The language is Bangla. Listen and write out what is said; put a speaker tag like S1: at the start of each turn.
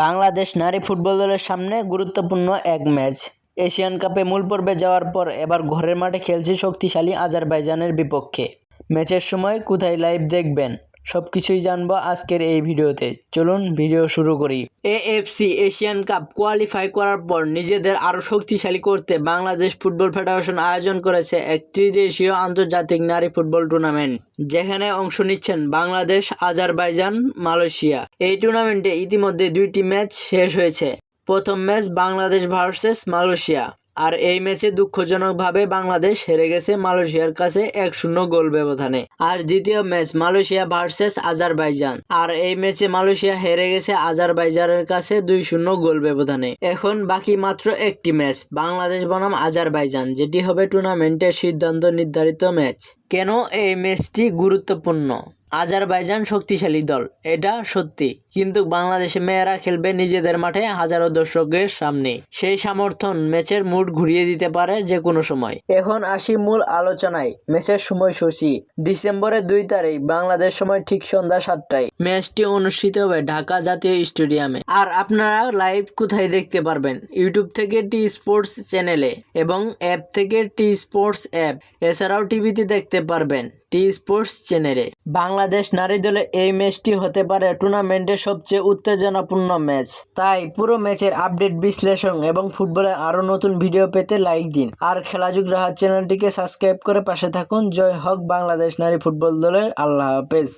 S1: বাংলাদেশ নারী ফুটবল দলের সামনে গুরুত্বপূর্ণ এক ম্যাচ। এশিয়ান কাপে মূল পর্বে যাওয়ার পর এবার ঘরের মাঠে খেলছে শক্তিশালী আজারবাইজানের বিপক্ষে। ম্যাচের সময় কোথায় লাইভ দেখবেন? সব কিছুই জানব আজকের এই ভিডিওতে। চলুন ভিডিও শুরু করি। এএফসি এশিয়ান কাপ কোয়ালিফাই করার পর নিজেদের আরও শক্তিশালী করতে বাংলাদেশ ফুটবল ফেডারেশন আয়োজন করেছে এক ত্রিদেশীয় আন্তর্জাতিক নারী ফুটবল টুর্নামেন্ট যেখানে অংশ নিচ্ছেন বাংলাদেশ, আজারবাইজান, মালয়েশিয়া। এই টুর্নামেন্টে ইতিমধ্যে দুইটি ম্যাচ শেষ হয়েছে। প্রথম ম্যাচ বাংলাদেশ ভার্সেস মালয়েশিয়া। আর এই ম্যাচে দুঃখজনকভাবে বাংলাদেশ হেরে গেছে মালয়েশিয়ার কাছে এক শূন্য গোল ব্যবধানে। আর দ্বিতীয় ম্যাচ মালয়েশিয়া ভার্সেস আজারবাইজান। আর এই ম্যাচে মালয়েশিয়া হেরে গেছে আজারবাইজানের কাছে দুই শূন্য গোল ব্যবধানে। এখন বাকি মাত্র একটি ম্যাচ, বাংলাদেশ বনাম আজারবাইজান, যেটি হবে টুর্নামেন্টের সিদ্ধান্ত নির্ধারিত ম্যাচ। কেন এই ম্যাচটি গুরুত্বপূর্ণ? আজারবাইজান শক্তিশালী দল, এটা সত্যি। কিন্তু বাংলাদেশে মেয়েরা খেলবে নিজেদের মাঠে হাজারো দর্শকের সামনে। সেই সমর্থন ম্যাচের মুড ঘুরিয়ে দিতে পারে যে কোনো সময়। এখন আসি মূল আলোচনায়। ম্যাচের সময়সূচি, ডিসেম্বরের দুই তারিখ, বাংলাদেশ সময় ঠিক সন্ধ্যা সাতটায়। ম্যাচটি অনুষ্ঠিত হবে ঢাকা জাতীয় স্টেডিয়ামে। আর আপনারা লাইভ কোথায় দেখতে পারবেন? ইউটিউব থেকে টি স্পোর্টস চ্যানেলে এবং অ্যাপ থেকে টি স্পোর্টস অ্যাপ এছাড়াও টিভিতে দেখতে পারবেন টি স্পোর্টস চ্যানেলে বাংলাদেশ নারী দলের এই ম্যাচটি হতে পারে টুর্নামেন্টের সবচেয়ে উত্তেজনাপূর্ণ ম্যাচ তাই পুরো ম্যাচের আপডেট বিশ্লেষণ এবং ফুটবলের আরও নতুন ভিডিও পেতে লাইক দিন। আর খেলাযুগ রাহাত চ্যানেলটিকে সাবস্ক্রাইব করে পাশে থাকুন। জয় হক বাংলাদেশ নারী ফুটবল দলের। আল্লাহ হাফেজ।